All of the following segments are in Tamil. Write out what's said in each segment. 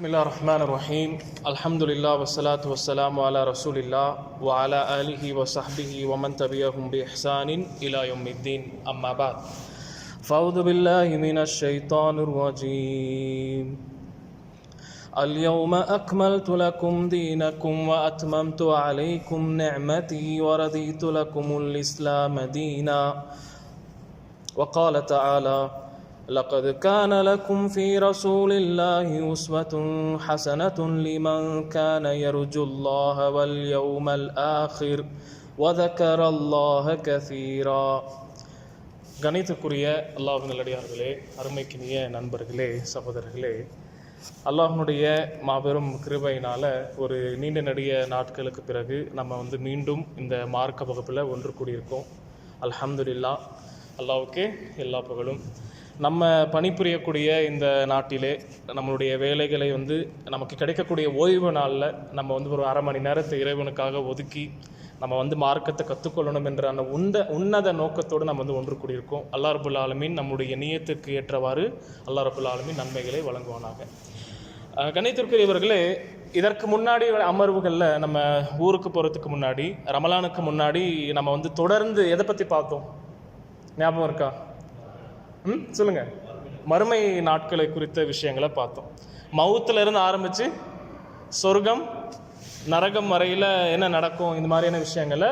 بسم الله الرحمن الرحيم الحمد لله والصلاة والسلام على رسول الله وعلى آله وصحبه ومن تبعهم بإحسان إلى يوم الدين أما بعد فأعوذ بالله من الشيطان الرجيم اليوم أكملت لكم دينكم وأتممت عليكم نعمتي ورضيت لكم الإسلام دينا وقال تعالى لقد كان لكم في رسول الله أسوة حسنة لمن كان يرجو الله واليوم الآخر وذكر الله كثيرا கணித்துக்குரிய அல்லாஹ் நல்லடியார்களே அருமைக்கினிய நண்பர்களே சகோதரர்களே அல்லாஹ்னுடைய மாபெரும் கிருபையினால ஒரு நீண்ட நெடிய நாட்களுக்கு பிறகு நம்ம வந்து மீண்டும் இந்த மார்க்க வகுப்பில் ஒன்று கூடியிருக்கோம் அல்ஹம்துலில்லா அல்லாஹ்வுக்கே எல்லா புகழும் நம்ம பணிபுரியக்கூடிய இந்த நாட்டிலே நம்மளுடைய வேலைகளை வந்து நமக்கு கிடைக்கக்கூடிய ஓய்வு நாளில் நம்ம வந்து ஒரு அரை மணி நேரத்தை இறைவனுக்காக ஒதுக்கி நம்ம வந்து மார்க்கத்தை கற்றுக்கொள்ளணும் என்ற அந்த உந்த உன்னத நோக்கத்தோடு நம்ம வந்து ஒன்று கூடியிருக்கோம். அல்லா ரபுல் ஆலமீன் நம்முடைய நியத்துக்கு ஏற்றவாறு அல்லா ரபுல் ஆலமீன் நன்மைகளை வழங்குவானாக. அஹ் கணித்திற்குரியவர்களே இதற்கு முன்னாடி அமர்வுகளில் நம்ம ஊருக்கு போகிறதுக்கு முன்னாடி ரமலானுக்கு முன்னாடி நம்ம வந்து தொடர்ந்து எதை பற்றி பார்த்தோம்? ஞாபகம் இருக்கா? ம் சொல்லுங்கள் மறுமை நாட்களை குறித்த விஷயங்களை பார்த்தோம். மவுத்துல இருந்து ஆரம்பித்து சொர்க்கம் நரகம் வரையில் என்ன நடக்கும் இந்த மாதிரியான விஷயங்களை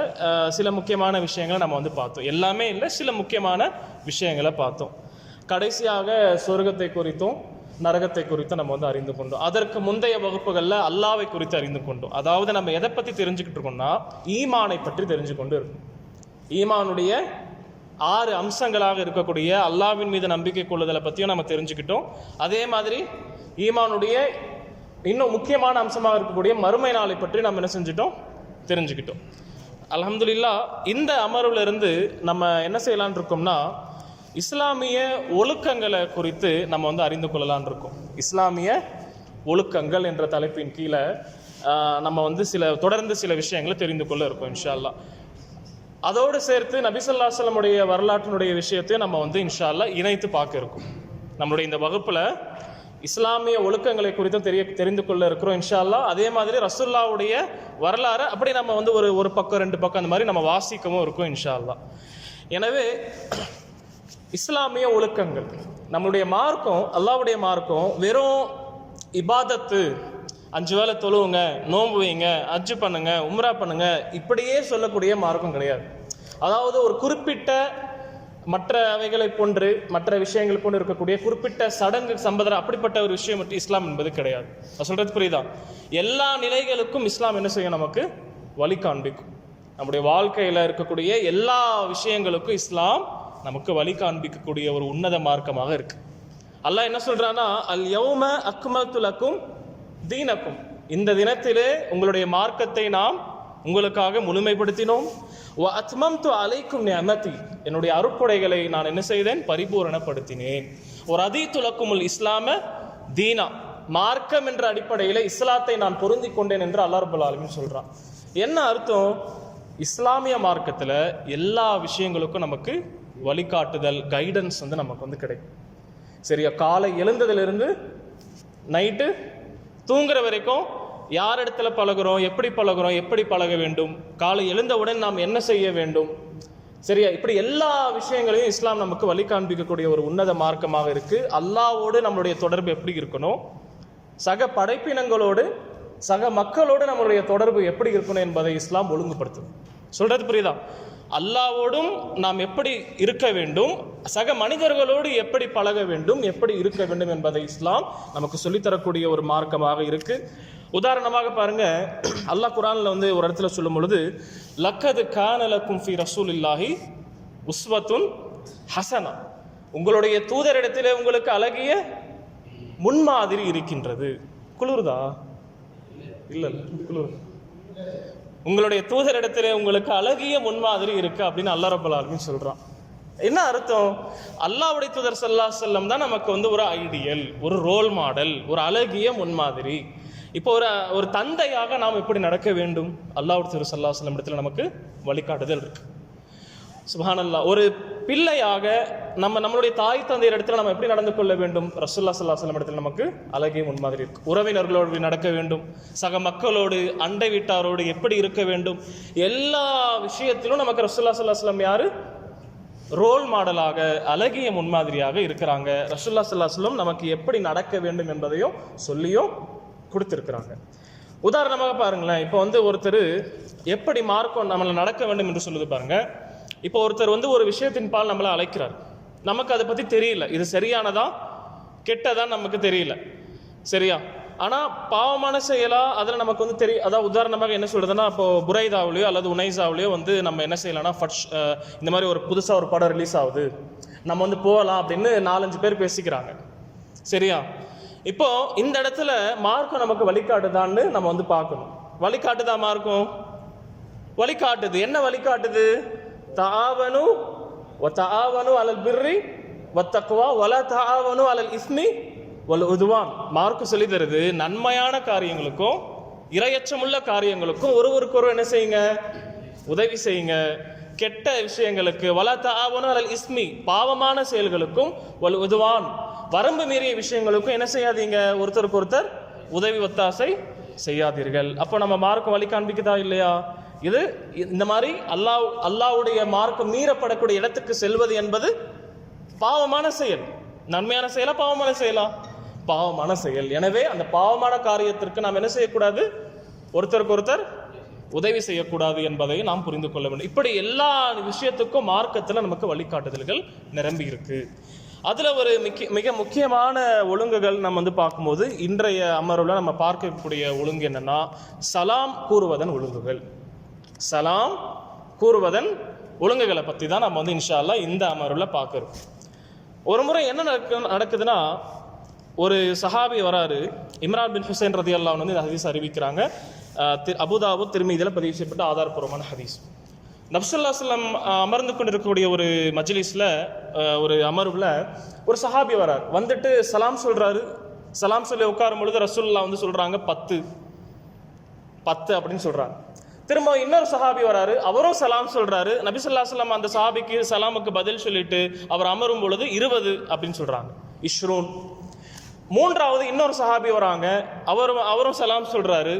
சில முக்கியமான விஷயங்களை நம்ம வந்து பார்த்தோம். எல்லாமே இல்லை சில முக்கியமான விஷயங்களை பார்த்தோம். கடைசியாக சொர்க்கத்தை குறித்தும் நரகத்தை குறித்து நம்ம வந்து அறிந்து கொண்டோம். அதற்கு முந்தைய வகுப்புகளில் அல்லாவை குறித்து அறிந்து கொண்டோம். அதாவது நம்ம எதை பற்றி தெரிஞ்சுக்கிட்டு இருக்கோம்னா ஈமானை பற்றி தெரிஞ்சு கொண்டு இருக்கோம். ஈமானுடைய ஆறு அம்சங்களாக இருக்கக்கூடிய அல்லாவின் மீது நம்பிக்கை கொள்ளுதலை பற்றியும் நம்ம தெரிஞ்சுக்கிட்டோம். அதே மாதிரி ஈமானுடைய இன்னும் முக்கியமான அம்சமாக இருக்கக்கூடிய மறுமை நாளை பற்றி நம்ம என்ன செஞ்சிட்டோம்? தெரிஞ்சுக்கிட்டோம். அலமதுல்லா இந்த அமர்வுல இருந்து நம்ம என்ன செய்யலான் இருக்கோம்னா இஸ்லாமிய ஒழுக்கங்களை குறித்து நம்ம வந்து அறிந்து கொள்ளலான் இருக்கோம். இஸ்லாமிய ஒழுக்கங்கள் என்ற தலைப்பின் கீழே நம்ம வந்து சில தொடர்ந்து சில விஷயங்களை தெரிந்து கொள்ள இருக்கோம் இன்ஷா அல்லாஹ் அதோடு சேர்த்து நபிசல்லாஸ்லமுடைய வரலாற்றினுடைய விஷயத்தையும் நம்ம வந்து இன்ஷால்லா இணைத்து பார்க்க இருக்கோம். நம்மளுடைய இந்த வகுப்பில் இஸ்லாமிய ஒழுக்கங்களை குறித்தும் தெரிய தெரிந்து கொள்ள இருக்கிறோம் இன்ஷால்லா அதே மாதிரி ரசுல்லாவுடைய வரலாறு அப்படி நம்ம வந்து ஒரு ஒரு பக்கம் ரெண்டு பக்கம் அந்த மாதிரி நம்ம வாசிக்கவும் இருக்கும் இன்ஷால்லா எனவே இஸ்லாமிய ஒழுக்கங்கள் நம்மளுடைய மார்க்கம் அல்லாவுடைய மார்க்கம் வெறும் இபாதத்து அஞ்சு வேளை தொழுவுங்க நோம்புவீங்க அஜ்ஜு பண்ணுங்க உம்ரா பண்ணுங்க இப்படியே சொல்லக்கூடிய மார்க்கம் கிடையாது. அதாவது ஒரு குறிப்பிட்ட மற்ற அவைகளை போன்று மற்ற விஷயங்கள் போன்று இருக்கக்கூடிய குறிப்பிட்ட சடங்கு சம்பதம் அப்படிப்பட்ட ஒரு விஷயம் மட்டும் இஸ்லாம் என்பது கிடையாது. நான் சொல்கிறது புரியுதா? எல்லா நிலைகளுக்கும் இஸ்லாம் என்ன செய்யும் நமக்கு? வழி காண்பிக்கும். நம்முடைய வாழ்க்கையில் இருக்கக்கூடிய எல்லா விஷயங்களுக்கும் இஸ்லாம் நமக்கு வழி காண்பிக்கக்கூடிய ஒரு உன்னத மார்க்கமாக இருக்கு. அல்லாஹ் என்ன சொல்கிறான்னா அல் யௌம அக்மத்துலக்கும் தீனக்கும். இந்த தினத்திலே உங்களுடைய மார்க்கத்தை நாம் உங்களுக்காக முழுமைப்படுத்தினோம். வ அத்மம்து அலைக்கும் நியமதி என்னுடைய அருட்கொடைகளை நான் என்ன செய்தேன்? பரிபூரணப்படுத்தினேன். ஒரு அதீத்துலக்குமுல் இஸ்லாம தீனா மார்க்கம் என்ற அடிப்படையில் இஸ்லாத்தை நான் பொருந்தி கொண்டேன் என்று அல்லாஹ் ஆலமின் சொல்கிறான் என்ன அர்த்தம்? இஸ்லாமிய மார்க்கத்தில் எல்லா விஷயங்களுக்கும் நமக்கு வழிகாட்டுதல் கைடன்ஸ் வந்து நமக்கு வந்து கிடைக்கும். சரியா? காலை எழுந்ததிலிருந்து நைட்டு தூங்குற வரைக்கும் யார் இடத்துல பழகுறோம் எப்படி பழகுறோம் எப்படி பழக வேண்டும்? காலை எழுந்தவுடன் நாம் என்ன செய்ய வேண்டும்? சரியா? இப்படி எல்லா விஷயங்களையும் இஸ்லாம் நமக்கு வழி காண்பிக்கக்கூடிய ஒரு உன்னத மார்க்கமாக இருக்கு. அல்லாவோடு நம்மளுடைய தொடர்பு எப்படி இருக்கணும்? சக படைப்பினங்களோடு சக மக்களோடு நம்மளுடைய தொடர்பு எப்படி இருக்கணும் என்பதை இஸ்லாம் ஒழுங்குபடுத்தும். சொல்றது புரியுதா? அல்லாவோடும் நாம் எப்படி இருக்க வேண்டும்? சக மனிதர்களோடு எப்படி பழக வேண்டும்? எப்படி இருக்க வேண்டும் என்பதை இஸ்லாம் நமக்கு சொல்லித்தரக்கூடிய ஒரு மார்க்கமாக இருக்கு. உதாரணமாக பாருங்க அல்லாஹ் குரான்ல வந்து ஒரு இடத்துல சொல்லும் பொழுது லக்கது கானலக்கும் ஃபி ரசூல் இல்லாஹி உஸ்வத்துன் ஹசனா. உங்களுடைய தூதரிடத்திலே உங்களுக்கு அழகிய முன்மாதிரி இருக்கின்றது. குளிர்தா? இல்லை இல்ல குளிர். உங்களுடைய தூதரிடத்திலே உங்களுக்கு அழகிய முன்மாதிரி இருக்கு அப்படின்னு அல்லா ரபுல் சொல்றான். என்ன அர்த்தம்? அல்லாஹ்வுடைய தூதர் சல்லா செல்லம் தான் நமக்கு வந்து ஒரு ஐடியல் ஒரு ரோல் மாடல் ஒரு அழகிய முன்மாதிரி. இப்போ ஒரு ஒரு தந்தையாக நாம் எப்படி நடக்க வேண்டும்? அல்லாவுடைய தூதர் சல்லா செல்லம் இடத்துல நமக்கு வழிகாட்டுதல் இருக்கு. சுபஹானல்லா ஒரு பிள்ளையாக நம்ம நம்மளுடைய தாய் தந்தையர் இடத்துல நம்ம எப்படி நடந்து கொள்ள வேண்டும்? ரசூல்லா சல்லாஹ் இடத்துல நமக்கு அழகிய முன்மாதிரி இருக்கு. உறவினர்களோடு நடக்க வேண்டும்? சக மக்களோடு அண்டை வீட்டாரோடு எப்படி இருக்க வேண்டும்? எல்லா விஷயத்திலும் நமக்கு ரசூல்லா சல்லாஹ் யாரு? ரோல் மாடலாக அழகிய முன்மாதிரியாக இருக்கிறாங்க. ரசூல்லா சல்லாஹ்லம் நமக்கு எப்படி நடக்க வேண்டும் என்பதையும் சொல்லியும் கொடுத்துருக்குறாங்க. உதாரணமாக பாருங்களேன். இப்போ வந்து ஒருத்தர் எப்படி மார்க்கம் நம்மளை நடக்க வேண்டும் என்று சொல்லுது பாருங்கள் இப்போ ஒருத்தர் வந்து ஒரு விஷயத்தின் பால் நம்மளை அழைக்கிறார். நமக்கு அதை பற்றி தெரியல. இது சரியானதா? கெட்டதா? நமக்கு தெரியல. சரியா? ஆனால் பாவமான செயலா அதில் நமக்கு வந்து தெரிய அதான் உதாரணமாக என்ன சொல்கிறதுன்னா இப்போ புரைதாவிலையோ அல்லது உனைசாவிலையோ வந்து நம்ம என்ன செய்யலாம்னா ஃபட்ஸ் இந்த மாதிரி ஒரு புதுசாக ஒரு படம் ரிலீஸ் ஆகுது. நம்ம வந்து போகலாம் அப்படின்னு நாலஞ்சு பேர் பேசிக்கிறாங்க. சரியா? இப்போ இந்த இடத்துல மார்க்கம் நமக்கு வழிகாட்டுதான்னு நம்ம வந்து பார்க்கணும். வழிகாட்டுதா மார்க்கம் வழிகாட்டுது. என்ன வழிகாட்டுது? தாவனு ஒத்தாவனு அலல் பிர்ரி ஒத்தக்குவா ஒல தாவனு அலல் இஸ்மி ஒல் உதுவான் மார்க்கு சொல்லி தருது நன்மையான காரியங்களுக்கும் இரையச்சமுள்ள காரியங்களுக்கும் ஒருவருக்கொரு என்ன செய்யுங்க? உதவி செய்யுங்க. கெட்ட விஷயங்களுக்கு வல தாவனு அலல் இஸ்மி பாவமான செயல்களுக்கும் ஒல் உதுவான் வரம்பு மீறிய விஷயங்களுக்கும் என்ன செய்யாதீங்க? ஒருத்தருக்கு ஒருத்தர் உதவி ஒத்தாசை செய்யாதீர்கள். அப்போ நம்ம மார்க்கம் வழி காண்பிக்குதா இல்லையா? இது இந்த மாதிரி அல்லாஹ் அல்லாஹ்வுடைய மார்க்கம் மீறப்படக்கூடிய இடத்துக்கு செல்வது என்பது பாவமான செயல். நன்மையான செயலா பாவமான செயலா? பாவமான செயல். எனவே அந்த பாவமான காரியத்திற்கு நாம் என்ன செய்யக்கூடாது? ஒருத்தருக்கு ஒருத்தர் உதவி செய்யக்கூடாது என்பதை நாம் புரிந்து கொள்ள வேண்டும். இப்படி எல்லா விஷயத்துக்கும் மார்க்கத்தில் நமக்கு வழிகாட்டுதல்கள் நிரம்பி இருக்கு. அதில் ஒரு மிக மிக முக்கியமான ஒழுங்குகள் நம்ம வந்து பார்க்கும்போது இன்றைய அமர்வில் நம்ம பார்க்கக்கூடிய ஒழுங்கு என்னன்னா சலாம் கூறுவதன் ஒழுங்குகள். சலாம் கூறுவதன் ஒழுங்குகளை பற்றி தான் நம்ம வந்து இன்ஷால்லா இந்த அமர்வில் பார்க்குறோம். ஒரு முறை என்ன நடக்கு நடக்குதுன்னா ஒரு சஹாபி வராரு இம்ரான் பின் ஹுசைன் ரதி அல்லாஹ் வந்து இந்த ஹதீஸ் அறிவிக்கிறாங்க. அபுதாபு திரும்பி இதில் பதிவு செய்யப்பட்ட ஆதாரப்பூர்வமான ஹதீஸ் நப்சுல்லா சொல்லம் அமர்ந்து கொண்டிருக்கக்கூடிய ஒரு மஜ்லிஸில் ஒரு அமர்வில் ஒரு சஹாபி வரார். வந்துட்டு சலாம் சொல்கிறாரு சலாம் சொல்லி உட்காரும் பொழுது ரசூல்லா வந்து சொல்கிறாங்க பத்து. பத்து அப்படின்னு சொல்கிறாங்க திரும்ப இன்னொரு சஹாபி வராரு அவரும் சலாம் சொல்றாரு. நபி சலாம் அந்த சஹாபிக்கு சலாமுக்கு பதில் சொல்லிட்டு அவர் அமரும் பொழுது இருபது அப்படின்னு சொல்றாங்க. இஷ்ரூன். மூன்றாவது இன்னொரு சஹாபி வராங்க அவரும் அவரும் சலாம் சொல்றாரு.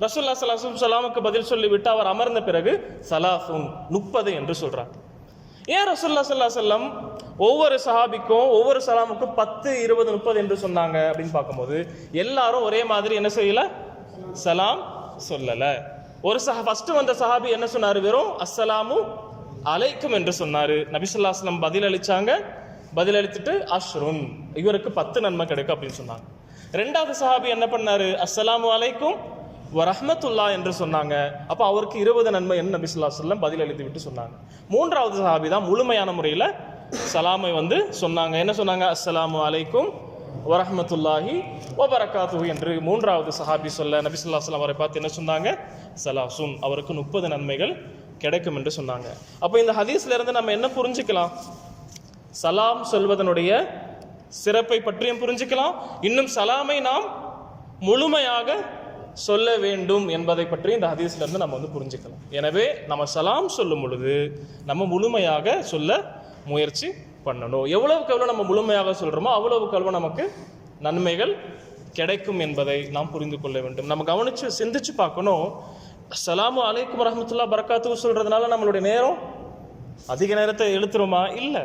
ரசூல்லா சலாசும் சலாமுக்கு பதில் சொல்லிவிட்டு அவர் அமர்ந்த பிறகு சலாசும் முப்பது என்று சொல்றாங்க. ஏன் ரசூல்லா சல்லா செல்லம் ஒவ்வொரு சஹாபிக்கும் ஒவ்வொரு சலாமுக்கும் பத்து இருபது முப்பது என்று சொன்னாங்க அப்படின்னு பார்க்கும்போது எல்லாரும் ஒரே மாதிரி என்ன செய்யல? சலாம் சொல்லலை. ஒரு சஹ ஃபர்ஸ்ட் வந்த சஹாபி என்ன சொன்னாரு? வெறும் அஸ்ஸலாமு அலைக்கும் என்று சொன்னாரு. நபிசுல்லாஸ்லம் பதில் அளிச்சாங்க. பதில் அளித்துட்டு அஷ்ருன். இவருக்கு பத்து நன்மை கிடைக்கும் அப்படின்னு சொன்னாங்க. ரெண்டாவது சஹாபி என்ன பண்ணாரு? அஸ்ஸலாமு அலைக்கும் வரஹ்மத்துல்லா என்று சொன்னாங்க. அப்போ அவருக்கு இருபது நன்மை என்று நபிசுல்லா சொல்லம் பதில் அளித்து விட்டு சொன்னாங்க. மூன்றாவது சஹாபி தான் முழுமையான முறையில் சலாமை வந்து சொன்னாங்க. என்ன சொன்னாங்க? அஸ்ஸலாமு அலைக்கும் வரஹமத்துல்லாஹி வபரகாத்துஹு என்று மூன்றாவது சஹாபி சொல்ல நபி சலாம் அவரை பார்த்து என்ன சொன்னாங்க? சலாசும் அவருக்கு முப்பது நன்மைகள் கிடைக்கும் என்று சொன்னாங்க. அப்போ இந்த ஹதீஸ்ல இருந்து நம்ம என்ன புரிஞ்சுக்கலாம்? சலாம் சொல்வதனுடைய சிறப்பை பற்றியும் புரிஞ்சுக்கலாம். இன்னும் சலாமை நாம் முழுமையாக சொல்ல வேண்டும் என்பதை பற்றி இந்த ஹதீஸ்ல இருந்து நம்ம வந்து புரிஞ்சுக்கலாம். எனவே நம்ம சலாம் சொல்லும் பொழுது நம்ம முழுமையாக சொல்ல முயற்சி பண்ணணும். எவ்வளவுக்கு எவ்வளோ நம்ம முழுமையாக சொல்கிறோமோ அவ்வளவுக்கு எவ்வளவு நமக்கு நன்மைகள் கிடைக்கும் என்பதை நாம் புரிந்து கொள்ள வேண்டும். நம்ம கவனித்து சிந்திச்சு பார்க்கணும். சலாமு அலைக்கும் ரஹமத்துல்லா பரக்காத்து சொல்கிறதுனால நம்மளுடைய நேரம் அதிக நேரத்தை எழுத்துறோமா இல்லை.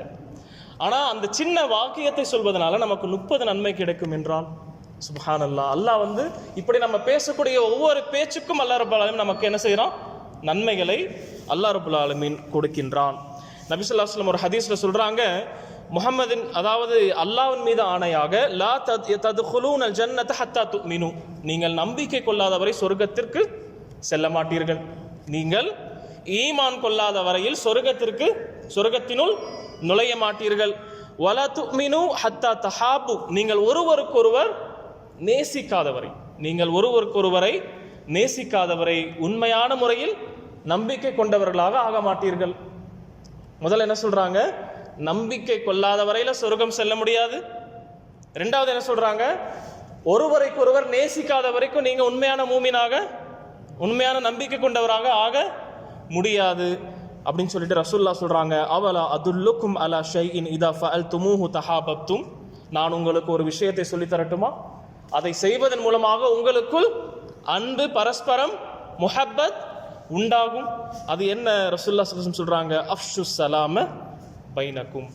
ஆனால் அந்த சின்ன வாக்கியத்தை சொல்வதனால நமக்கு முப்பது நன்மை கிடைக்கும் என்றால் சுபஹான் அல்லாஹ் அல்லாஹ் வந்து இப்படி நம்ம பேசக்கூடிய ஒவ்வொரு பேச்சுக்கும் அல்லா ரபுல் ஆலமின் நமக்கு என்ன செய்கிறோம் நன்மைகளை அல்லா ரபுல் ஆலமின் கொடுக்கின்றான். நபிசுல்லாஸ்லம் ஒரு ஹதீஸில் சொல்கிறாங்க முகமதின் அதாவது அல்லாவின் மீது ஆணையாக லா தத் ததுகுலூன ஜன்னத ஹத்தா துமினு. நீங்கள் நம்பிக்கை கொள்ளாதவரை சொர்க்கத்திற்கு செல்ல மாட்டீர்கள். நீங்கள் ஈமான் கொள்ளாத வரையில் சொர்க்கத்திற்கு சொர்க்கத்தினுள் நுழைய மாட்டீர்கள். வல துமினு ஹத்தா தஹாபு. நீங்கள் ஒருவருக்கொருவர் நேசிக்காதவரை நீங்கள் ஒருவருக்கொருவரை நேசிக்காதவரை உண்மையான முறையில் நம்பிக்கை கொண்டவர்களாக ஆக மாட்டீர்கள். முதல்ல என்ன சொல்றாங்க? நம்பிக்கை கொள்ளாத வரையில சொர்க்கம் செல்ல முடியாது. ரெண்டாவது என்ன சொல்றாங்க? ஒருவரைக்கு ஒருவர் நேசிக்காத வரைக்கும் நீங்க உண்மையான மூமினாக உண்மையான நம்பிக்கை கொண்டவராக ஆக முடியாது. அப்படின்னு சொல்லிட்டு ரசூல்லா சொல்றாங்க அவலா அதுல்லுக்கும் அலா ஷைஇன் இதா ஃபல் துமூஹு தஹாபப்தும்? நான் உங்களுக்கு ஒரு விஷயத்தை சொல்லி தரட்டுமா? அதை செய்வதன் மூலமாக உங்களுக்குள் அன்பு பரஸ்பரம் முஹப்பத் உண்டாகும். அது என்ன ரசூல்லா ஸல்லல்லாஹு சொல்றாங்க? அஃப்ஷு சலாம பைனக்கும்.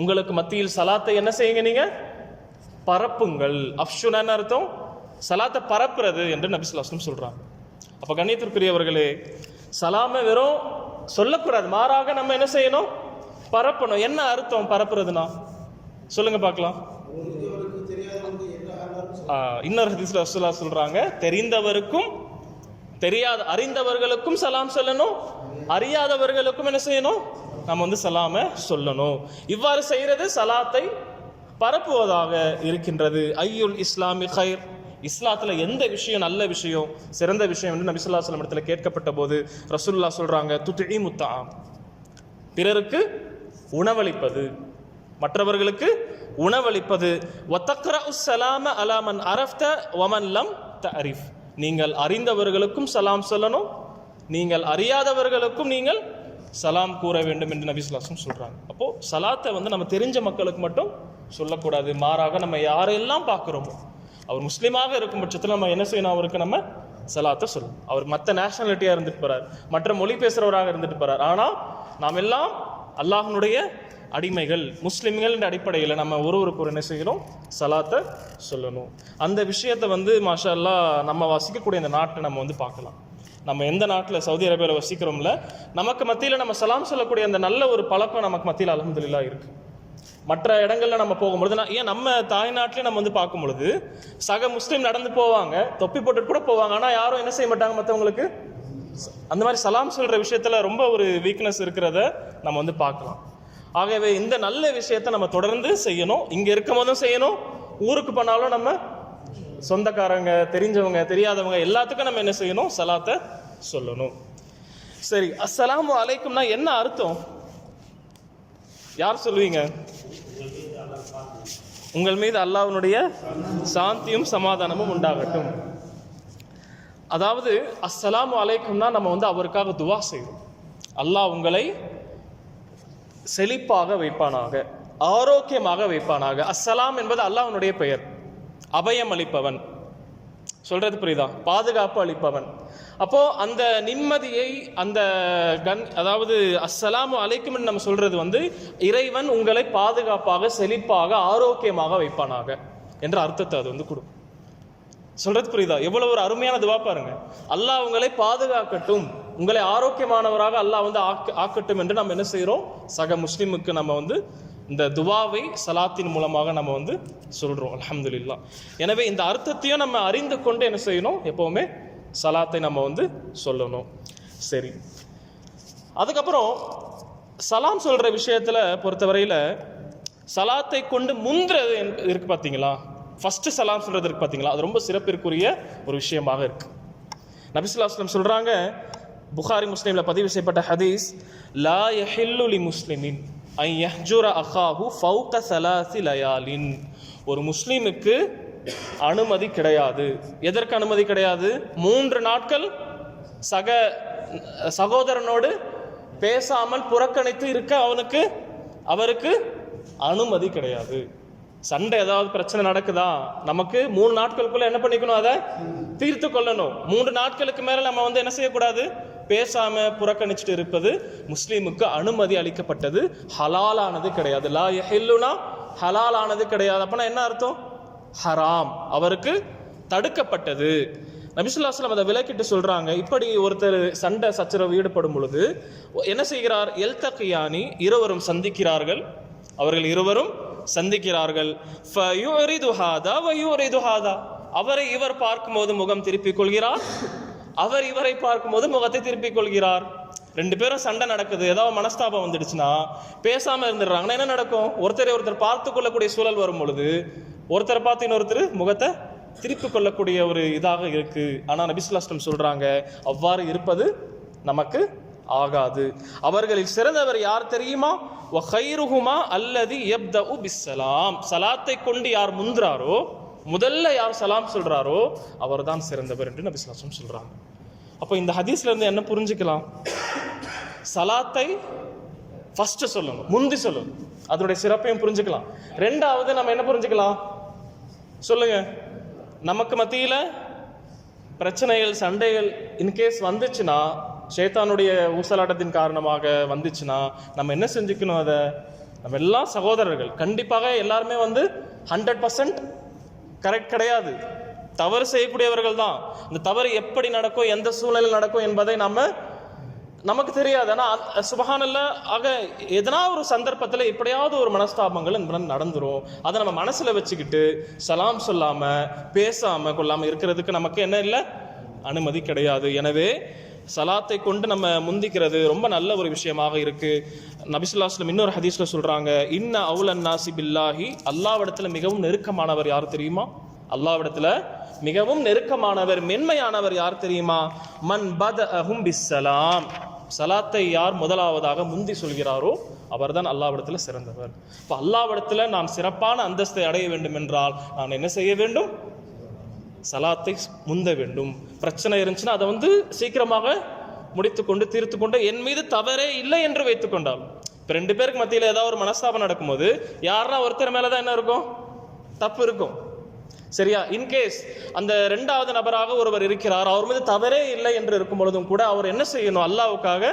உங்களுக்கு மத்தியில் சலாத்தை என்ன செய்யுங்க நீங்க? பரப்புங்கள். அஃப்ஷுனா என்ன அர்த்தம்? சலாத்தை பரப்புறது என்று நபி ஸல்லல்லாஹு அலைஹி வஸல்லம் சொல்றாங்க. அப்ப கண்ணியத்திற்குரியவர்களே சலாமை வெறும் சொல்லக்கூடாது. மாறாக நம்ம என்ன செய்யணும்? பரப்பணும். என்ன அர்த்தம் பரப்புறதுனா? சொல்லுங்க பார்க்கலாம். இன்னொரு ஹதீஸ்ல சொல்றாங்க. தெரிந்தவருக்கும் தெரியாத அறிந்தவர்களுக்கும் சலாம் சொல்லணும். அறியாதவர்களுக்கும் என்ன செய்யணும்? நம்ம வந்து சலாம சொல்லணும். இவ்வாறு செய்கிறது சலாத்தை பரப்புவதாக இருக்கின்றது. ஐயுல் இஸ்லாமி ஹைர் இஸ்லாத்தில் எந்த விஷயம் நல்ல விஷயம் சிறந்த விஷயம் என்று நபிசுல்லா சொல்லம் இடத்துல கேட்கப்பட்ட போது ரசூலுல்லாஹ் சொல்கிறாங்க துத்தி முத்தாம் பிறருக்கு உணவளிப்பது. மற்றவர்களுக்கு உணவளிப்பது. ஒத்தக்ரா உஸ் சலாம அலாமன் அரஃப்த ஒமன் லம் த அரிஃப் நீங்கள் அறிந்தவர்களுக்கும் சலாம் சொல்லணும். நீங்கள் அறியாதவர்களுக்கும் நீங்கள் சலாம் கூற வேண்டும் என்று நபி சொல்கிறாங்க அப்போது சலாத்தை வந்து நம்ம தெரிஞ்ச மக்களுக்கு மட்டும் சொல்லக்கூடாது. மாறாக நம்ம யாரெல்லாம் பார்க்குறோமோ அவர் முஸ்லீமாக இருக்கும் பட்சத்தில் நம்ம என்ன செய்யணும்? அவருக்கு நம்ம சலாத்தை சொல்லணும். அவர் மற்ற நேஷனாலிட்டியாக இருந்துட்டு போகிறார் மற்ற மொழி பேசுகிறவராக இருந்துட்டு போகிறார் ஆனால் நாம் எல்லாம் அல்லாஹனுடைய அடிமைகள் முஸ்லிம்கள் என்ற அடிப்படையில் நம்ம ஒருவருக்கு ஒரு என்ன செய்கிறோம் சலாத்தை சொல்லணும். அந்த விஷயத்தை வந்து மாஷல்லா நம்ம வசிக்கக்கூடிய இந்த நாட்டை நம்ம வந்து பார்க்கலாம். நம்ம எந்த நாட்டில் சவுதி அரேபியாவில் வசிக்கிறோம்ல நமக்கு மத்தியில் நம்ம சலாம் சொல்லக்கூடிய அந்த நல்ல ஒரு பழக்கம் நமக்கு மத்தியில் அலமதுல்லா இருக்குது மற்ற இடங்கள்ல நம்ம போகும்பொழுது நான் ஏன் நம்ம தாய்நாட்டிலே நம்ம வந்து பார்க்கும் பொழுது சக முஸ்லீம் நடந்து போவாங்க தொப்பி போட்டுட்டு கூட போவாங்க ஆனால் யாரும் என்ன செய்ய மாட்டாங்க மற்றவங்களுக்கு அந்த மாதிரி சலாம் சொல்கிற விஷயத்துல ரொம்ப ஒரு வீக்னஸ் இருக்கிறத நம்ம வந்து பார்க்கலாம். ஆகவே இந்த நல்ல விஷயத்தை நம்ம தொடர்ந்து செய்யணும். இங்க இருக்கும் போதும் செய்யணும். ஊருக்கு போனாலும் நம்ம சொந்தக்காரங்க தெரிஞ்சவங்க தெரியாதவங்க எல்லாத்துக்கும் நம்ம என்ன செய்யணும்? சலாத்தை சொல்லணும். சரி அஸ்லாம் அலைக்கும்னா என்ன அர்த்தம்? யார் சொல்லுவீங்க உங்கள் மீது அல்லாஹ்வுடைய சாந்தியும் சமாதானமும் உண்டாகட்டும். அதாவது அஸ்லாம் அலைக்கும்னா நம்ம வந்து அவருக்காக துவா செய்வோம் அல்லாஹ் உங்களை செழிப்பாக வைப்பானாக ஆரோக்கியமாக வைப்பானாக. அஸ்ஸலாம் என்பது அல்லாஹ்வுடைய பெயர். அபயம் அளிப்பவன். சொல்றது புரியுதா? பாதுகாப்பு அளிப்பவன். அப்போ அந்த நிம்மதியை அந்த கன் அதாவது அஸ்ஸலாமு அலைக்கும் நம்ம சொல்றது வந்து இறைவன் உங்களை பாதுகாப்பாக செழிப்பாக ஆரோக்கியமாக வைப்பானாக என்ற அர்த்தத்தை அது வந்து கொடுக்கும். சொல்றது புரியுதா? எவ்வளவு ஒரு அருமையான துவா பாருங்க. அல்லாஹ் உங்களை பாதுகாக்கட்டும். உங்களை ஆரோக்கியமானவராக அல்லாஹ் வந்து ஆக்க- ஆக்கட்டும் என்று நம்ம என்ன செய்கிறோம் சக முஸ்லீமுக்கு நம்ம வந்து இந்த துவாவை சலாத்தின் மூலமாக நம்ம வந்து சொல்கிறோம் அலமதுல்லா எனவே இந்த அர்த்தத்தையும் நம்ம அறிந்து கொண்டு என்ன செய்யணும்? எப்போவுமே சலாத்தை நம்ம வந்து சொல்லணும். சரி. அதுக்கப்புறம் சலாம் சொல்கிற விஷயத்தில் பொறுத்தவரையில் சலாத்தை கொண்டு முந்துறது என்ப- இருக்கு பார்த்தீங்களா ஃபஸ்ட்டு சலாம் சொல்கிறது இருக்கு பார்த்தீங்களா அது ரொம்ப சிறப்பிற்குரிய ஒரு விஷயமாக இருக்கு. நபிசுல்லாஸ்லம் சொல்கிறாங்க புகாரி முஸ்லீமில் பதிவு செய்யப்பட்ட ஹதீஸ் லா எஹில்லுலி முஸ்லிமின் ஐ யஹ்ஜுர அஹாஹு ஃபவுக சலாசி லயாலின். ஒரு முஸ்லீமுக்கு அனுமதி கிடையாது. எதற்கு அனுமதி கிடையாது? மூன்று நாட்கள் சக சகோதரனோடு பேசாமல் புறக்கணித்து இருக்க அவனுக்கு அவருக்கு அனுமதி கிடையாது. சண்டை ஏதாவது பிரச்சனை நடக்குதா? நமக்கு மூணு நாட்களுக்குள்ள என்ன பண்ணிக்கணும்? அதை தீர்த்து கொள்ளணும். மூன்று நாட்களுக்கு மேல நம்ம வந்து என்ன செய்யக்கூடாது? பேசாமல் புறக்கணிச்சுட்டு இருப்பது முஸ்லீமுக்கு அனுமதி அளிக்கப்பட்டது. ஹலாலானது கிடையாது. லா யஹில்லுனா ஹலாலானது கிடையாது. அப்போனா என்ன அர்த்தம்? ஹராம். அவருக்கு தடுக்கப்பட்டது. நபிசுல்லாஸ்லாம் அதை விலக்கிட்டு சொல்கிறாங்க இப்படி ஒருத்தர் சண்டை சச்சரவு ஈடுபடும் பொழுது என்ன செய்கிறார்? எல்தகியானி இருவரும் சந்திக்கிறார்கள். அவர்கள் இருவரும் சந்திக்கிறார்கள். ஃபயுரிது அவரை இவர் பார்க்கும்போது முகம் திருப்பிக் கொள்கிறார். அவர் இவரை பார்க்கும்போது முகத்தை திருப்பிக் கொள்கிறார். ரெண்டு பேரும் சண்டை நடக்குது. ஏதாவது மனஸ்தாபம் வந்துடுச்சுன்னா பேசாம இருந்துடுறாங்கன்னா என்ன நடக்கும்? ஒருத்தரை ஒருத்தர் பார்த்து கொள்ளக்கூடிய சூழல் வரும் பொழுது ஒருத்தரை பார்த்து இன்னொருத்தர் முகத்தை திருப்பி கொள்ளக்கூடிய ஒரு இதாக இருக்கு. ஆனா நபிசுல்லாஸ்லம் சொல்றாங்க அவ்வாறு இருப்பது நமக்கு ஆகாது. அவர்களில் சிறந்தவர் யார் தெரியுமா? வஹைருஹுமா அல்லது எப்த பிஸ்ஸலாம் சலாத்தை கொண்டு யார் முந்துறாரோ முதல்ல யார் சலாம் சொல்கிறாரோ அவர் தான் சிறந்தவர் என்று நபிசுல்லாஸ்லம் சொல்கிறாங்க அப்போ இந்த ஹதீஸ்ல இருந்து என்ன புரிஞ்சுக்கலாம்? சலாத்தை ஃபஸ்ட்டு சொல்லணும் முந்தி சொல்லணும். அதனுடைய சிறப்பையும் புரிஞ்சுக்கலாம். ரெண்டாவது நம்ம என்ன புரிஞ்சுக்கலாம்? சொல்லுங்க. நமக்கு மத்தியில் பிரச்சனைகள் சண்டைகள் இன்கேஸ் வந்துச்சுன்னா ஷேத்தானுடைய ஊசலாட்டத்தின் காரணமாக வந்துச்சுன்னா நம்ம என்ன செஞ்சுக்கணும் அதை? நம்ம எல்லாம் சகோதரர்கள். கண்டிப்பாக எல்லாருமே வந்து ஹண்ட்ரட் பர்சன்ட் கரெக்ட் கிடையாது. தவறு செய்யக்கூடியவர்கள் தான் இந்த தவறு எப்படி நடக்கும் எந்த சூழ்நிலையில் நடக்கும் என்பதை நம்ம நமக்கு தெரியாது. ஆனால் சுபகானல்ல ஆக எதனா ஒரு சந்தர்ப்பத்தில் எப்படியாவது ஒரு மனஸ்தாபங்கள் என்பது நடந்துரும். அதை நம்ம மனசில் வச்சுக்கிட்டு சலாம் சொல்லாமல் பேசாமல் கொள்ளாமல் இருக்கிறதுக்கு நமக்கு என்ன இல்லை? அனுமதி கிடையாது. எனவே சலாத்தை கொண்டு நம்ம முந்திக்கிறது ரொம்ப நல்ல ஒரு விஷயமாக இருக்கு. நபிசுல்லாஸ்லம் இன்னொரு ஹதீஸ்ல சொல்றாங்க இன்ன அவுலன் நாசி பில்லாஹி. அல்லாவிடத்துல மிகவும் நெருக்கமானவர் யார் தெரியுமா? அல்லாவிடத்துல மிகவும் நெருக்கமானவர் மென்மையானவர் யார் தெரியுமா? மன் பத அஹும் பிஸ்ஸலாம். சலாத்தை யார் முதலாவதாக முந்தி சொல்கிறாரோ அவர்தான் அல்லாவிடத்தில் சிறந்தவர். இப்போ அல்லாவிடத்தில் நான் சிறப்பான அந்தஸ்தை அடைய வேண்டும் என்றால் நான் என்ன செய்ய வேண்டும்? சலாத்தை முந்த வேண்டும். பிரச்சனை இருந்துச்சுன்னா அதை வந்து சீக்கிரமாக முடித்துக்கொண்டு தீர்த்து கொண்டு என் மீது தவறே இல்லை என்று வைத்துக்கொண்டால் இப்போ ரெண்டு பேருக்கு மத்தியில் ஏதாவது ஒரு மனஸ்தாபம் நடக்கும்போது யாருன்னா ஒருத்தர் மேலே தான் என்ன இருக்கும்? தப்பு இருக்கும். சரியா? இன்கேஸ் அந்த ரெண்டாவது நபராக ஒருவர் இருக்கிறார் அவர் மீது தவறே இல்லை என்று இருக்கும் பொழுதும் கூட அவர் என்ன செய்யணும்? அல்லாவுக்காக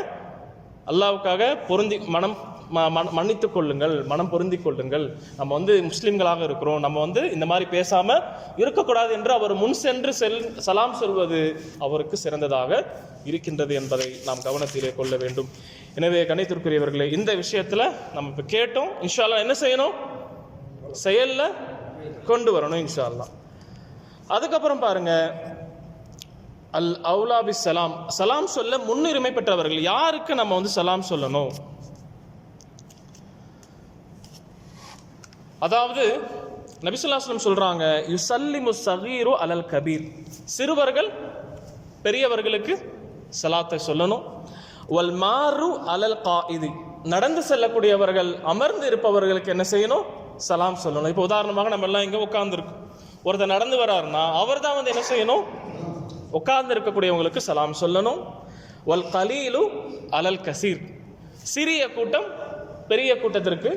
அல்லாவுக்காக பொருந்தி மனம் ம- கொள்ளுங்கள் மனம் பொருந்தி கொள்ளுங்கள். நம்ம வந்து முஸ்லிம்களாக இருக்கிறோம். நம்ம வந்து இந்த மாதிரி பேசாம இருக்கக்கூடாது என்று அவர் முன் சென்று செல் சலாம் சொல்வது அவருக்கு சிறந்ததாக இருக்கின்றது என்பதை நாம் கவனத்திலே கொள்ள வேண்டும். எனவே கணித்திற்குரியவர்களே இந்த விஷயத்துல நம்ம இப்ப கேட்டோம். இன்ஷால்லா என்ன செய்யணும்? செயல்ல கொண்டு வரணும் இன்ஷால்லா அதுக்கப்புறம் பாருங்க அல் அவுலாபி சலாம் சலாம் சொல்ல முன்னுரிமை பெற்றவர்கள் யாருக்கு நம்ம வந்து சலாம் சொல்லணும்? அதாவது நபிசுல்லாஸ்லம் சொல்றாங்க யுசல்லிமு சகீரு அலல் கபீர். சிறுவர்கள் பெரியவர்களுக்கு சலாத்தை சொல்லணும். வல் மாறு அலல் கா இது நடந்து செல்லக்கூடியவர்கள் அமர்ந்து இருப்பவர்களுக்கு என்ன செய்யணும்? சலாம் சொல்லணும். இப்போ உதாரணமாக நம்ம எல்லாம் இங்கே உட்காந்துருக்கோம் ஒருத்தர் நடந்து வராருன்னா அவர் தான் வந்து என்ன செய்யணும்? உட்கார்ந்து இருக்கக்கூடியவங்களுக்கு சலாம் சொல்லணும். வல் கலீலு அலல் கசீர். சிறிய கூட்டம் பெரிய கூட்டத்திற்கு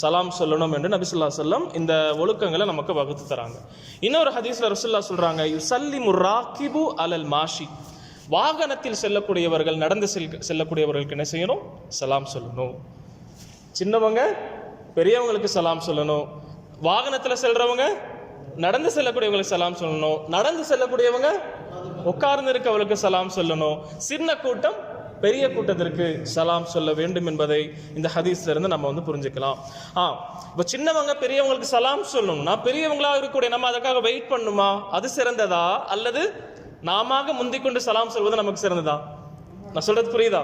சலாம் சொல்லணும் என்று நபிசுல்லா சொல்லம் இந்த ஒழுக்கங்களை நமக்கு வகுத்து தராங்க. இன்னொரு ஹதீஸ்ல ரசுல்லா சொல்றாங்க யுசல்லி முராக்கிபு அலல் மாஷி. வாகனத்தில் செல்லக்கூடியவர்கள் நடந்து செல் செல்லக்கூடியவர்களுக்கு என்ன செய்யணும்? சலாம் சொல்லணும். சின்னவங்க பெரியவங்களுக்கு சலாம் சொல்லணும். வாகனத்தில் செல்றவங்க நடந்து செல்லக்கூடியவங்களுக்கு சலாம் சொல்லணும். நடந்து செல்லக்கூடியவங்க உட்கார்ந்து இருக்கவங்களுக்கு சலாம் சொல்லணும். சின்ன கூட்டம் பெரிய கூட்டத்திற்கு சலாம் சொல்ல வேண்டும் என்பதை இந்த ஹதீஸ்ல இருந்து நம்ம வந்து புரிஞ்சுக்கலாம். ஆ இப்போ சின்னவங்க பெரியவங்களுக்கு சலாம் சொல்லணும்னா பெரியவங்களா இருக்கக்கூடிய நம்ம அதுக்காக வெயிட் பண்ணுமா? அது சிறந்ததா? அல்லது நாம முந்திக் கொண்டு சலாம் சொல்வது நமக்கு சிறந்ததா? நான் சொல்றது புரியுதா?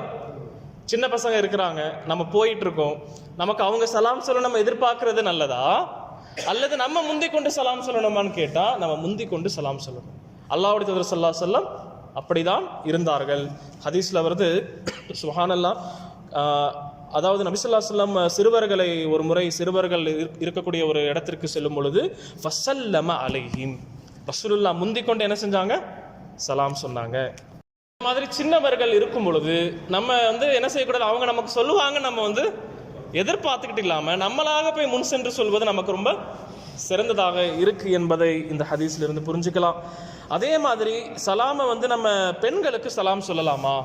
சின்ன பசங்க இருக்கிறாங்க நம்ம போயிட்டு இருக்கோம் நமக்கு அவங்க சலாம் சொல்ல நம்ம எதிர்பார்க்கறது நல்லதா? அல்லது நம்ம முந்திக்கொண்டு சலாம் சொல்லணுமான்னு கேட்டா நம்ம முந்தி கொண்டு சலாம் சொல்லணும். அல்லாவுடைய தூதர் சல்லா சொல்லம் அப்படிதான் இருந்தார்கள். ஹதீஸ்ல வருது சுஹானல்லா அதாவது நபிசல்லா சொல்லம் சிறுவர்களை ஒரு முறை சிறுவர்கள் இருக்கக்கூடிய ஒரு இடத்திற்கு செல்லும் பொழுது ஃபசல்லம அலைஹிம். ரசூலுல்லா முந்தி கொண்டு என்ன செஞ்சாங்க? சலாம் சொன்னாங்க. இந்த மாதிரி சின்னவர்கள் இருக்கும் பொழுது நம்ம வந்து என்ன செய்யக்கூடாது? அவங்க நமக்கு சொல்லுவாங்க நம்ம வந்து எதிர்பார்த்துக்கிட்டு இல்லாமல் நம்மளாக போய் முன் சென்று சொல்வது நமக்கு ரொம்ப சிறந்ததாக இருக்கு என்பதை இந்த ஹதீஸ்ல இருந்து புரிஞ்சுக்கலாம். அதே மாதிரி சலாமை வந்து நம்ம பெண்களுக்கு சலாம் சொல்லலாமா?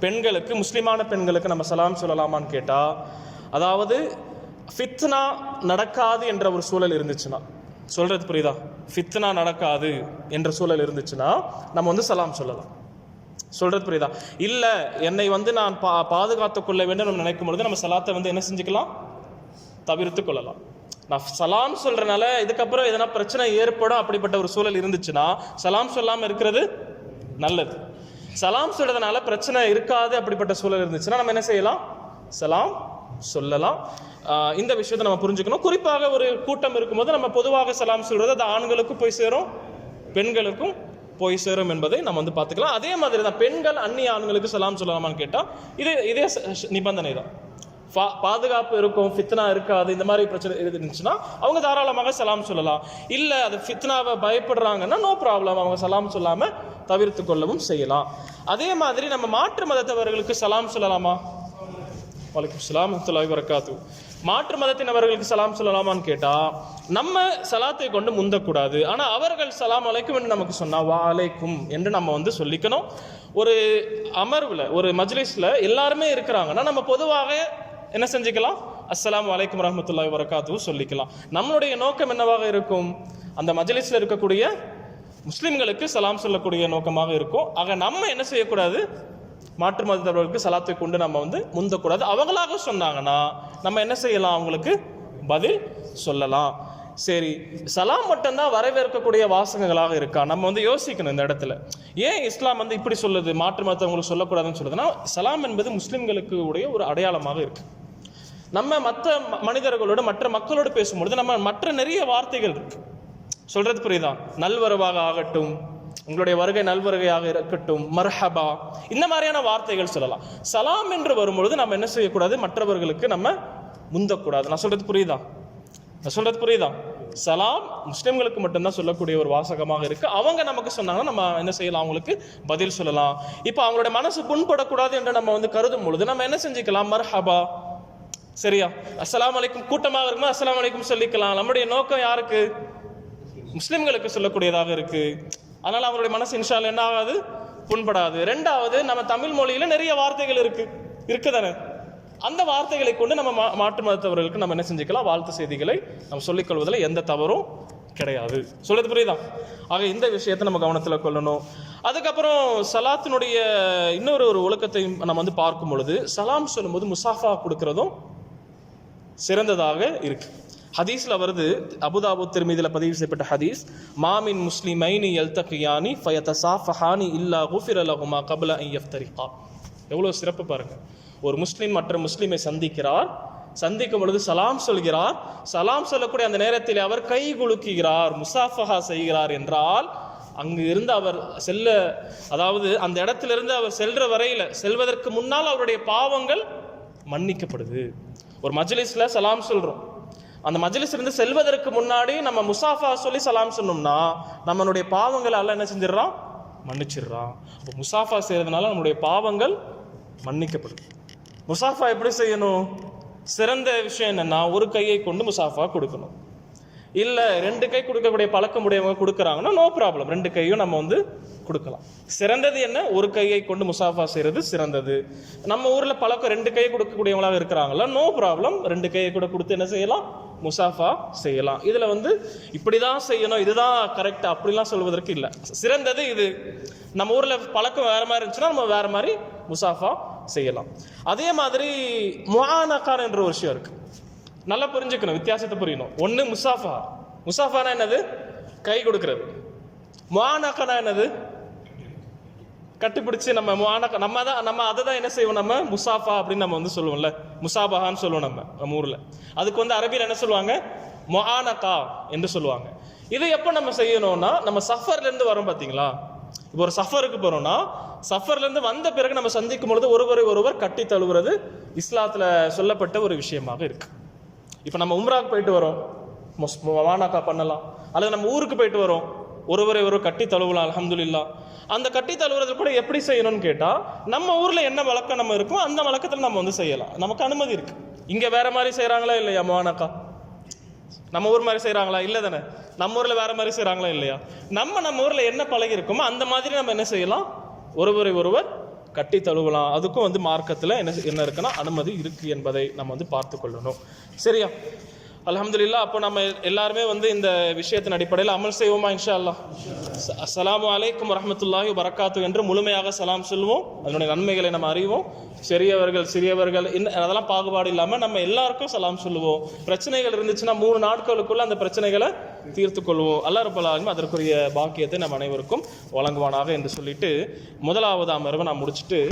பெண்களுக்கு முஸ்லிமான பெண்களுக்கு நம்ம சலாம் சொல்லலாமான்னு கேட்டால் அதாவது ஃபித்னா நடக்காது என்ற ஒரு சூழல் இருந்துச்சுன்னா சொல்கிறது புரியுதா? ஃபித்னா நடக்காது என்ற சூழல் இருந்துச்சுன்னா நம்ம வந்து சலாம் சொல்லலாம். சொல்கிறது புரியுதா? இல்லை என்னை வந்து நான் பா பாதுகாத்துக்கொள்ள வேண்டும் நம்ம நினைக்கும் பொழுது நம்ம சலாத்தை வந்து என்ன செஞ்சுக்கலாம்? தவிர்த்து கொள்ளலாம். நான் சலாம் சொல்றனால இதுக்கப்புறம் எதனா பிரச்சனை ஏற்படும் அப்படிப்பட்ட ஒரு சூழல் இருந்துச்சுன்னா சலாம் சொல்லாம இருக்கிறது நல்லது. சலாம் சொல்றதுனால பிரச்சனை இருக்காது அப்படிப்பட்ட சூழல் இருந்துச்சுன்னா நம்ம என்ன செய்யலாம்? சலாம் சொல்லலாம். இந்த விஷயத்தை நம்ம புரிஞ்சுக்கணும். குறிப்பாக ஒரு கூட்டம் இருக்கும்போது நம்ம பொதுவாக சலாம் சொல்றது அது ஆண்களுக்கும் போய் சேரும் பெண்களுக்கும் போய் சேரும் என்பதை நம்ம வந்து பார்த்துக்கலாம். அதே மாதிரி தான் பெண்கள் அந்நிய ஆண்களுக்கு சலாம் சொல்லலாமான்னு கேட்டால் இது இதே நிபந்தனை தான் பாதுகாப்பு இருக்கும் ஃபித்னா இருக்காது இந்த மாதிரி பிரச்சனை இருந்துச்சுன்னா அவங்க தாராளமாக சலாம் சொல்லலாம். இல்லை அது ஃபித்னாவை பயப்படுறாங்கன்னா நோ ப்ராப்ளம் அவங்க சலாம் சொல்லாமல் தவிர்த்து கொள்ளவும் செய்யலாம். அதே மாதிரி நம்ம மாற்று மதத்தவர்களுக்கு சலாம் சொல்லலாமா? வலைக்கம் சலாம் வரஹ்மத்துல்லாஹி வரகாத்து மாற்று மதத்தினவர்களுக்கு சலாம் சொல்லலாமான்னு கேட்டால் நம்ம சலாத்தை கொண்டு முந்தக்கூடாது. ஆனால் அவர்கள் சலாம் அலைக்கும் என்று நமக்கு சொன்னால் வா அலைக்கும் என்று நம்ம வந்து சொல்லிக்கணும். ஒரு அமர்வில் ஒரு மஜ்லிஸில் எல்லாருமே இருக்கிறாங்கன்னா நம்ம பொதுவாக என்ன செஞ்சுக்கலாம்? அஸ்லாம் வலைக்கம் வரஹ்மத்துல்லாஹி வரகாத்து சொல்லிக்கலாம். நம்மளுடைய நோக்கம் என்னவாக இருக்கும்? அந்த மஜலிஸில் இருக்கக்கூடிய முஸ்லிம்களுக்கு சலாம் சொல்லக்கூடிய நோக்கமாக இருக்கும். ஆக நம்ம என்ன செய்யக்கூடாது? மாற்று மதத்தவர்களுக்கு சலாத்தை கொண்டு நம்ம வந்து முந்தக்கூடாது. அவங்களாக சொன்னாங்கன்னா நம்ம என்ன செய்யலாம்? அவங்களுக்கு பதில் சொல்லலாம். சரி சலாம் மட்டும்தான் வரவேற்கக்கூடிய வாசகங்களாக இருக்கா? நம்ம வந்து யோசிக்கணும் இந்த இடத்துல. ஏன் இஸ்லாம் வந்து இப்படி சொல்லுது? மாற்று மதத்தவங்களுக்கு சொல்லக்கூடாதுன்னு சொல்லுதுன்னா சலாம் என்பது முஸ்லிம்களுக்கு உடைய ஒரு அடையாளமாக இருக்குது நம்ம மற்ற மனிதர்களோட மற்ற மக்களோடு பேசும்பொழுது நம்ம மற்ற நிறைய வார்த்தைகள் இருக்கு. சொல்றது புரியுதா? நல்வரவாக ஆகட்டும் உங்களுடைய வருகை நல்வருகையாக இருக்கட்டும் மர்ஹபா இந்த மாதிரியான வார்த்தைகள் சொல்லலாம். சலாம் என்று வரும்பொழுது நம்ம என்ன செய்யக்கூடாது? மற்றவர்களுக்கு நம்ம முந்தக்கூடாது. நான் சொல்றது புரியுதா? நான் சொல்றது புரியுதா? சலாம் முஸ்லிம்களுக்கு மட்டும்தான் சொல்லக்கூடிய ஒரு வாசகமாக இருக்கு. அவங்க நமக்கு சொன்னாங்கன்னா நம்ம என்ன செய்யலாம்? அவங்களுக்கு பதில் சொல்லலாம். இப்போ அவங்களுடைய மனசு புண்படக்கூடாது என்று நம்ம வந்து கருதும் பொழுது நம்ம என்ன செஞ்சுக்கலாம்? மர்ஹபா சரியா? அஸ்லாம் அலைக்கும் கூட்டமாக இருக்குமா? அஸ்லாம் அலைக்கும் சொல்லிக்கலாம். நம்முடைய நோக்கம் யாருக்கு? முஸ்லிம்களுக்கு சொல்லக்கூடியதாக இருக்கு. அதனால அவருடைய மனசு இன்ஷால் என்ன ஆகாது புண்படாது. ரெண்டாவது நம்ம தமிழ் மொழியில நிறைய வார்த்தைகள் இருக்கு. இருக்குதானே அந்த வார்த்தைகளை கொண்டு நம்ம மாற்று மதத்தவர்களுக்கு நம்ம என்ன செஞ்சுக்கலாம்? வாழ்த்து செய்திகளை நம்ம சொல்லிக்கொள்வதில் எந்த தவறும் கிடையாது. சொல்லுறது புரியுதா? ஆக இந்த விஷயத்தை நம்ம கவனத்தில் கொள்ளணும். அதுக்கப்புறம் சலாத்தினுடைய இன்னொரு ஒரு ஒழுக்கத்தை நம்ம வந்து பார்க்கும் பொழுது சலாம் சொல்லும்போது முசாஃபா கொடுக்கறதும் சிறந்ததாக இருக்கு. ஹதீஸில் வருது அபுதாபு திருமீதியில் பதிவு செய்யப்பட்ட ஹதீஸ் மாமின் முஸ்லிமைனி எல்தகியானி ஃபயதசாஃபஹானி இல்லா குஃபிர் லஹுமா கபல அன் எவ்வளோ சிறப்பு பாருங்கள் ஒரு முஸ்லீம் மற்ற முஸ்லீமை சந்திக்கிறார் சந்திக்கும் பொழுது சலாம் சொல்கிறார் சலாம் சொல்லக்கூடிய அந்த நேரத்தில் அவர் கை குலுக்குகிறார் முசாஃபஹா செய்கிறார் என்றால் அங்கு இருந்து அவர் செல்ல அதாவது அந்த இடத்திலிருந்து அவர் செல்ற வரையில் செல்வதற்கு முன்னால் அவருடைய பாவங்கள் மன்னிக்கப்படுது. ஒரு மஜ்லிஸில் சலாம் சொல்கிறோம் அந்த மஜ்லிஸ் இருந்து செல்வதற்கு முன்னாடி நம்ம முசாஃபா சொல்லி சலாம் சொன்னோம்னா நம்மளுடைய பாவங்களை எல்லாம் என்ன செஞ்சிடறான்? மன்னிச்சிடுறான். அப்போ முசாஃபா செய்கிறதுனால நம்மளுடைய பாவங்கள் மன்னிக்கப்படும். முசாஃபா எப்படி செய்யணும்? சிறந்த விஷயம் என்னென்னா ஒரு கையை கொண்டு முசாஃபா கொடுக்கணும். இல்லை ரெண்டு கை கொடுக்கக்கூடிய பழக்கம் உடையவங்க கொடுக்குறாங்கன்னா நோ ப்ராப்ளம் ரெண்டு கையும் நம்ம வந்து கொடுக்கலாம். சிறந்தது என்ன? ஒரு கையை கொண்டு முசாஃபா செய்யறது சிறந்தது. நம்ம ஊரில் பழக்கம் ரெண்டு கை கொடுக்கக்கூடியவங்களாக இருக்கிறாங்களா நோ ப்ராப்ளம் ரெண்டு கையை கூட கொடுத்து என்ன செய்யலாம்? முசாஃபா செய்யலாம். இதில் வந்து இப்படி தான் செய்யணும் இதுதான் கரெக்ட் அப்படிலாம் சொல்வதற்கு இல்லை. சிறந்தது இது. நம்ம ஊரில் பழக்கம் வேறு மாதிரி இருந்துச்சுன்னா நம்ம வேறு மாதிரி முசாஃபா செய்யலாம். அதே மாதிரி முஆனகான் என்ற ஒரு விஷயம் இருக்குது நல்லா புரிஞ்சுக்கணும் வித்தியாசத்தை புரியணும். ஒன்று முசாஃபா. முசாஃபானா என்னது? கை கொடுக்கறது. முஆனகானா என்னது? கட்டிப்பிடிச்சு நம்ம முஆனக நம்ம தான் நம்ம அதை தான் என்ன செய்வோம் நம்ம? முசாஃபா அப்படின்னு நம்ம வந்து சொல்லுவோம்ல. முசாபஹான்னு சொல்லுவோம் நம்ம நம்ம ஊரில். அதுக்கு வந்து அரபியில் என்ன சொல்லுவாங்க? முஆனகா என்று சொல்லுவாங்க. இது எப்போ நம்ம செய்யணும்னா நம்ம சஃபர்லேருந்து வரோம் பார்த்தீங்களா இப்போ ஒரு சஃபருக்கு போகிறோம்னா சஃபர்லேருந்து வந்த பிறகு நம்ம சந்திக்கும் பொழுது ஒருவரை ஒருவர் கட்டி தழுவுறது இஸ்லாத்தில் சொல்லப்பட்ட ஒரு விஷயமாக இருக்குது இப்போ நம்ம உம்ராக்கு போயிட்டு வரோம். முஸ்- வானாக்கா பண்ணலாம். அல்லது நம்ம ஊருக்கு போயிட்டு வரோம். ஒருவரை ஒரு கட்டி தழுவலாம் அலமதுல்லா அந்த கட்டி தழுவுறது கூட எப்படி செய்யணும்னு கேட்டால் நம்ம ஊரில் என்ன வழக்கம் நம்ம இருக்கோ அந்த வழக்கத்தில் நம்ம வந்து செய்யலாம். நமக்கு அனுமதி இருக்குது இங்கே வேறு மாதிரி செய்கிறாங்களா இல்லையா மவானாக்கா? நம்ம ஊர் மாதிரி செய்கிறாங்களா இல்லை தானே. நம்ம ஊரில் வேறு மாதிரி செய்கிறாங்களா இல்லையா? நம்ம நம்ம ஊரில் என்ன பழகி இருக்குமோ அந்த மாதிரி நம்ம என்ன செய்யலாம்? ஒருவரை ஒருவர் கட்டி தழுவலாம். அதுக்கும் வந்து மார்க்கத்தில் என்ன என்ன இருக்குன்னா அனுமதி இருக்குது என்பதை நம்ம வந்து பார்த்து கொள்ளணும். சரியா? அலமதுல்லா அப்போ நம்ம எல்லாருமே வந்து இந்த விஷயத்தின் அடிப்படையில் அமல் செய்வோமா இன்ஷா அல்லாஹ் அஸ்- அலைக்கும் வரமத்துல்லாஹி வரக்காத்து என்று முழுமையாக சலாம் சொல்லுவோம். அதனுடைய நன்மைகளை நம்ம அறிவோம். சிறியவர்கள் சிறியவர்கள் இன்னும் அதெல்லாம் பாகுபாடு இல்லாமல் நம்ம எல்லாருக்கும் சலாம் சொல்லுவோம். பிரச்சனைகள் இருந்துச்சுன்னா மூணு நாட்களுக்குள்ள அந்த பிரச்சனைகளை தீர்த்து கொள்வோம். அல்லாஹ் அதற்குரிய பாக்கியத்தை நம்ம அனைவருக்கும் வழங்குவானாக என்று சொல்லிட்டு முதலாவது அமர்வை நான் முடிச்சுட்டு